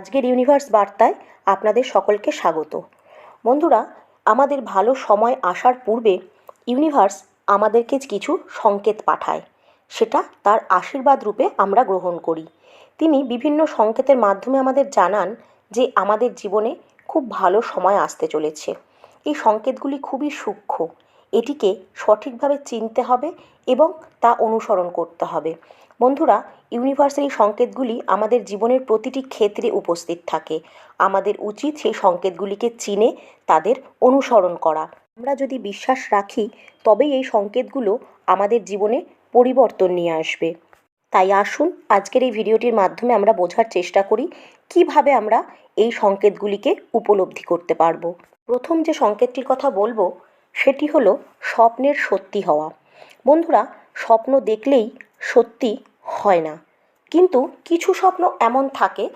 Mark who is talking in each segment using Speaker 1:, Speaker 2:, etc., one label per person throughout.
Speaker 1: আজকের ইউনিভার্স বার্তায় আপনাদের সকলকে স্বাগত। বন্ধুরা, আমাদের ভালো সময় আসার পূর্বে ইউনিভার্স আমাদেরকে কিছু সংকেত পাঠায়। সেটা তার আশীর্বাদ রূপে আমরা গ্রহণ করি। তিনি বিভিন্ন সংকেতের মাধ্যমে আমাদের জানান যে আমাদের জীবনে খুব ভালো সময় আসতে চলেছে। এই সংকেতগুলি খুবই সূক্ষ্ম। এটিকে সঠিকভাবে চিনতে হবে এবং তা অনুসরণ করতে হবে। বন্ধুরা, ইউনিভার্সের এই সংকেতগুলি আমাদের জীবনের প্রতিটি ক্ষেত্রে উপস্থিত থাকে। আমাদের উচিত সেই সংকেতগুলিকে চিনে তাদের অনুসরণ করা। আমরা যদি বিশ্বাস রাখি, তবেই এই সংকেতগুলো আমাদের জীবনে পরিবর্তন নিয়ে আসবে। তাই আসুন আজকের এই ভিডিওটির মাধ্যমে আমরা বোঝার চেষ্টা করি, কীভাবে আমরা এই সংকেতগুলিকে উপলব্ধি করতে পারব। প্রথম যে সংকেতটির কথা বলব সেটি হলো স্বপ্নের সত্যি হওয়া। বন্ধুরা, স্বপ্ন দেখলেই সত্যি হয় না। কিন্তু কিছু স্বপ্ন এমন থাকে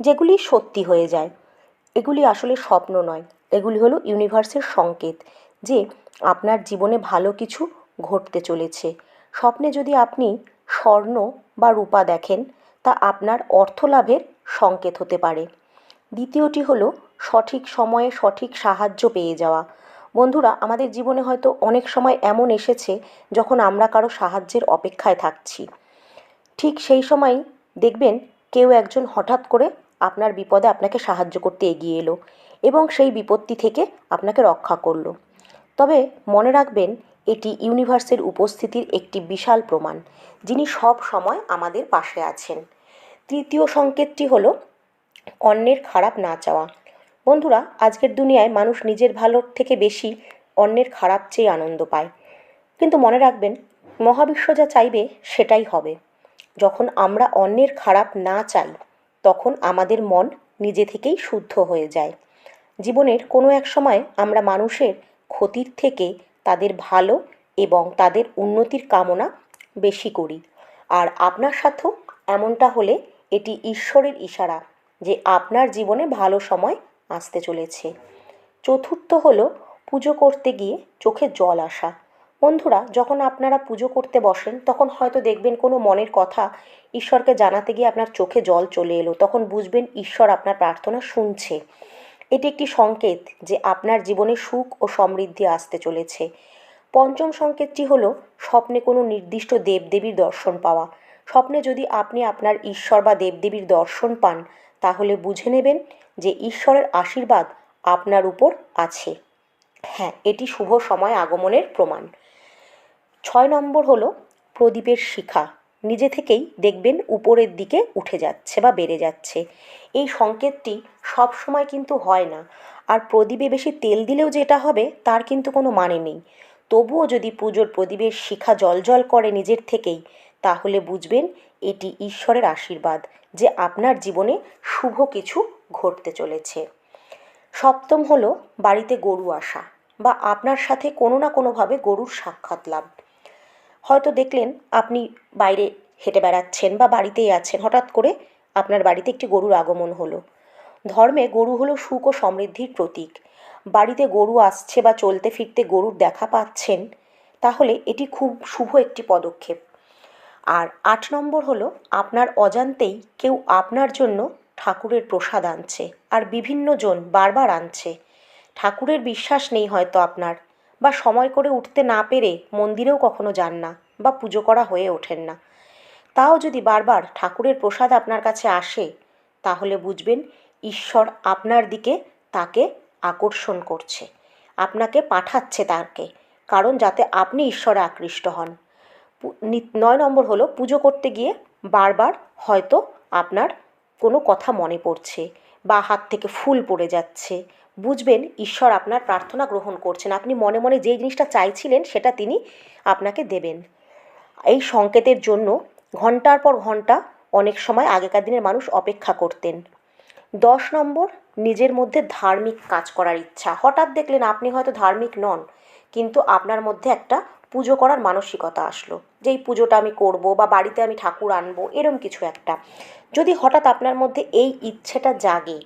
Speaker 1: যেগুলি সত্যি হয়ে যায়। এগুলি আসলে স্বপ্ন নয়। এগুলি হলো ইউনিভার্সের সংকেত যে আপনার জীবনে ভালো কিছু ঘটতে চলেছে। স্বপ্নে যদি আপনি স্বর্ণ বা রূপা দেখেন, তা আপনার অর্থ লাভের সংকেত হতে পারে। দ্বিতীয়টি হলো সঠিক সময়ে সঠিক সাহায্য পেয়ে যাওয়া। বন্ধুরা, আমাদের জীবনে হয়তো অনেক সময় এমন এসেছে যখন আমরা কারও সাহায্যের অপেক্ষায় থাকছি। ঠিক সেই সময় দেখবেন কেউ একজন হঠাৎ করে আপনার বিপদে আপনাকে সাহায্য করতে এগিয়ে এলো এবং সেই বিপত্তি থেকে আপনাকে রক্ষা করল। তবে মনে রাখবেন, এটি ইউনিভার্সের উপস্থিতির একটি বিশাল প্রমাণ, যিনি সব সময় আমাদের পাশে আছেন। তৃতীয় সংকেতটি হলো, অন্যের খারাপ না চাওয়া। বন্ধুরা, আজকের দুনিয়ায় মানুষ নিজের ভালোর থেকে বেশি অন্যের খারাপ চেয়ে আনন্দ পায়। কিন্তু মনে রাখবেন, মহাবিশ্ব যা চাইবে সেটাই হবে। যখন আমরা অন্যের খারাপ না চাই, তখন আমাদের মন নিজে থেকেই শুদ্ধ হয়ে যায়। জীবনের কোনো এক সময় আমরা মানুষের ক্ষতির থেকে তাদের ভালো এবং তাদের উন্নতির কামনা বেশি করি। আর আপনার সাথেও এমনটা হলে এটি ঈশ্বরের ইশারা যে আপনার জীবনে ভালো সময় আসতে চলেছে। চতুর্থ হলো পুজো করতে গিয়ে চোখে জল আসা। বন্ধুরা, যখন আপনারা পুজো করতে বসেন, তখন হয়তো দেখবেন কোনো মনের কথা ঈশ্বরকে জানাতে গিয়ে আপনার চোখে জল চলে এলো। তখন বুঝবেন ঈশ্বর আপনার প্রার্থনা শুনছে। এটি একটি সংকেত যে আপনার জীবনে সুখ ও সমৃদ্ধি আসতে চলেছে। পঞ্চম সংকেতটি হলো স্বপ্নে কোনো নির্দিষ্ট দেবদেবীর দর্শন পাওয়া। স্বপ্নে যদি আপনি আপনার ঈশ্বর বা দেবদেবীর দর্শন পান তাহলে বুঝে নেবেন যে ঈশ্বরের আশীর্বাদ আপনার উপর আছে। হ্যাঁ এটি শুভ সময় আগমনের প্রমাণ। ছয় নম্বর হলো প্রদীপের শিখা। নিজে থেকেই দেখবেন উপরের দিকে উঠে যাচ্ছে বা বেড়ে যাচ্ছে। এই সংকেতটি সব সময় কিন্তু হয় না। আর প্রদীপে বেশি তেল দিলেও যেটা হবে, তার কিন্তু কোনো মানে নেই। তবুও যদি পুজোর প্রদীপের শিখা জল করে নিজের থেকেই তাহলে বুঝবেন এটি ঈশ্বরের আশীর্বাদ যে আপনার জীবনে শুভ কিছু ঘটতে চলেছে। সপ্তম হলো বাড়িতে গরু আসা বা আপনার সাথে কোনো না কোনোভাবে গরুর সাক্ষাৎ লাভ। হয়তো দেখলেন আপনি বাইরে হেঁটে বেড়াচ্ছেন বা বাড়িতেই আছেন, হঠাৎ করে আপনার বাড়িতে একটি গরুর আগমন হলো। ধর্মে গরু হলো সুখ ও সমৃদ্ধির প্রতীক। বাড়িতে গরু আসছে বা চলতে ফিরতে গরুর দেখা পাচ্ছেন, তাহলে এটি খুব শুভ একটি পদক্ষেপ। আর আট নম্বর হলো, আপনার অজান্তেই কেউ আপনার জন্য ঠাকুরের প্রসাদ আনছে আর বিভিন্ন জন বারবার আনছে। ঠাকুরের বিশ্বাস নেই হয়তো আপনার বা সময় করে উঠতে না পেরে মন্দিরেও কখনো যান না বা পুজো করা হয়ে ওঠেন না। তাও যদি বারবার ঠাকুরের প্রসাদ আপনার কাছে আসে, তাহলে বুঝবেন ঈশ্বর আপনার দিকে তাকে আকর্ষণ করছে। আপনাকে পাঠাচ্ছে তাকে, কারণ যাতে আপনি ঈশ্বরে আকৃষ্ট হন। নয় নম্বর হলো পুজো করতে গিয়ে বারবার হয়তো আপনার কোনো কথা মনে পড়ছে বা হাত থেকে ফুল পড়ে যাচ্ছে। বুঝবেন, ঈশ্বর আপনার প্রার্থনা গ্রহণ করছেন। আপনি মনে মনে যেই জিনিসটা চাইছিলেন সেটা তিনি আপনাকে দেবেন। এই সংকেতের জন্য ঘণ্টার পর ঘণ্টা অনেক সময় আগেকার দিনের মানুষ অপেক্ষা করতেন। দশ নম্বর, নিজের মধ্যে ধার্মিক কাজ করার ইচ্ছা। হঠাৎ দেখলেন আপনি হয়তো ধার্মিক নন, কিন্তু আপনার মধ্যে একটা পুজো করার মানসিকতা আসলো। যে এই পুজোটা আমি করব বা বাড়িতে আমি ঠাকুর আনব, এরম কিছু একটা। যদি হঠাৎ আপনার মধ্যে এই ইচ্ছেটা জাগে,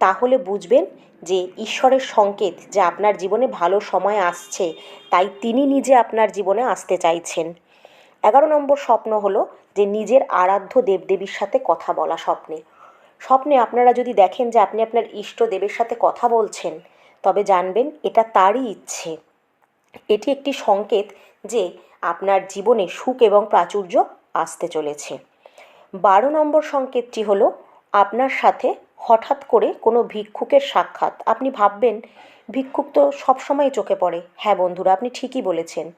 Speaker 1: তাহলে বুঝবেন যে ঈশ্বরের সংকেত যে আপনার জীবনে ভালো সময় আসছে, তাই তিনি নিজে আপনার জীবনে আসতে চাইছেন। এগারো নম্বর স্বপ্ন হলো যে নিজের আরাধ্য দেবদেবীর সাথে কথা বলা স্বপ্নে। স্বপ্নে আপনারা যদি দেখেন যে আপনি আপনার ইষ্ট দেবের সাথে কথা বলছেন, তবে জানবেন এটা তারই ইচ্ছে। এটি একটি সংকেত যে আপনার জীবনে সুখ এবং প্রাচুর্য আসতে চলেছে। বারো নম্বর সংকেতটি হলো, আপনার সাথে হঠাৎ করে কোনো ভিক্ষুকের সাক্ষাৎ। আপনি ভাববেন, ভিক্ষুক তো সবসময় চোখে পড়ে। হ্যাঁ বন্ধুরা, আপনি ঠিকই বলেছেন।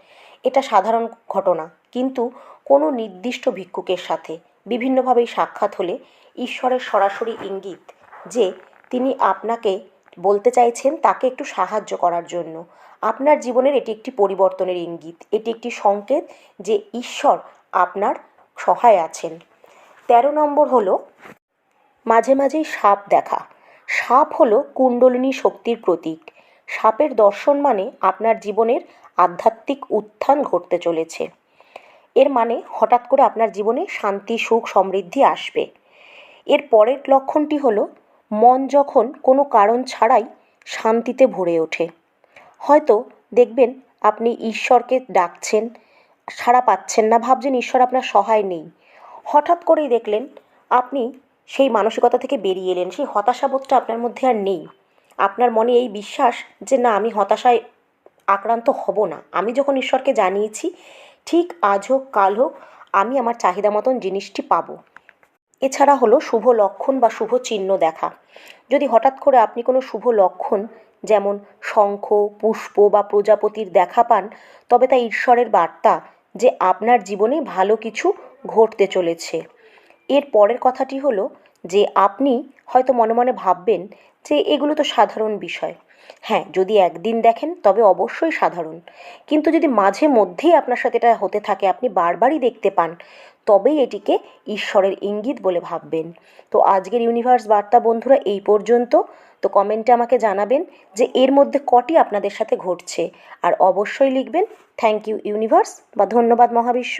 Speaker 1: এটা সাধারণ ঘটনা। কিন্তু কোনো নির্দিষ্ট ভিক্ষুকের সাথে বিভিন্নভাবেই সাক্ষাৎ হলে ঈশ্বরের সরাসরি ইঙ্গিত যে তিনি আপনাকে বলতে চাইছেন তাকে একটু সাহায্য করার জন্য। আপনার জীবনের এটি একটি পরিবর্তনের ইঙ্গিত, এটি একটি সংকেত যে ঈশ্বর আপনার সহায় আছেন। তেরো নম্বর হলো, মাঝে মাঝেই সাপ দেখা। সাপ হলো কুণ্ডলিনী শক্তির প্রতীক। সাপের দর্শন মানে আপনার জীবনের আধ্যাত্মিক উত্থান ঘটতে চলেছে। এর মানে হঠাৎ করে আপনার জীবনে শান্তি, সুখ, সমৃদ্ধি আসবে। এর পরের লক্ষণটি হলো, মন যখন কোনো কারণ ছাড়াই শান্তিতে ভরে ওঠে। হয়তো দেখবেন আপনি ঈশ্বরকে ডাকছেন, সাড়া পাচ্ছেন না, ভাবছেন ঈশ্বর আপনার সহায় নেই। হঠাৎ করেই দেখলেন আপনি সেই মানসিকতা থেকে বেরিয়ে এলেন, সেই হতাশাবোধটা আপনার মধ্যে আর নেই। আপনার মনে এই বিশ্বাস যে না, আমি হতাশায় আক্রান্ত হব না। আমি যখন ঈশ্বরকে জানিয়েছি, ঠিক আজ হোক, কাল হোক, আমি আমার চাহিদা মতন জিনিসটি পাবো। এছাড়া হলো শুভ লক্ষণ বা শুভ চিহ্ন দেখা। যদি হঠাৎ করে আপনি কোনো শুভ লক্ষণ যেমন শঙ্খ, পুষ্প বা প্রজাপতির দেখা পান, তবে তা ঈশ্বরের বার্তা যে আপনার জীবনে ভালো কিছু ঘটতে চলেছে। এর পরের কথাটি হলো যে আপনি হয়তো মনে মনে ভাববেন যে এগুলো তো সাধারণ বিষয়। হ্যাঁ যদি একদিন দেখেন, তবে অবশ্যই সাধারণ। কিন্তু যদি মাঝে মধ্যেই আপনার সাথে এটা হতে থাকে, আপনি বারবারই দেখতে পান, তবেই এটিকে ঈশ্বরের ইঙ্গিত বলে ভাববেন। তো আজকের ইউনিভার্স বার্তা বন্ধুরা, এই পর্যন্ত। তো কমেন্টে আমাকে জানাবেন যে এর মধ্যে কটি আপনাদের সাথে ঘটছে। আর অবশ্যই লিখবেন, থ্যাংক ইউ ইউনিভার্স বা ধন্যবাদ মহাবিশ্ব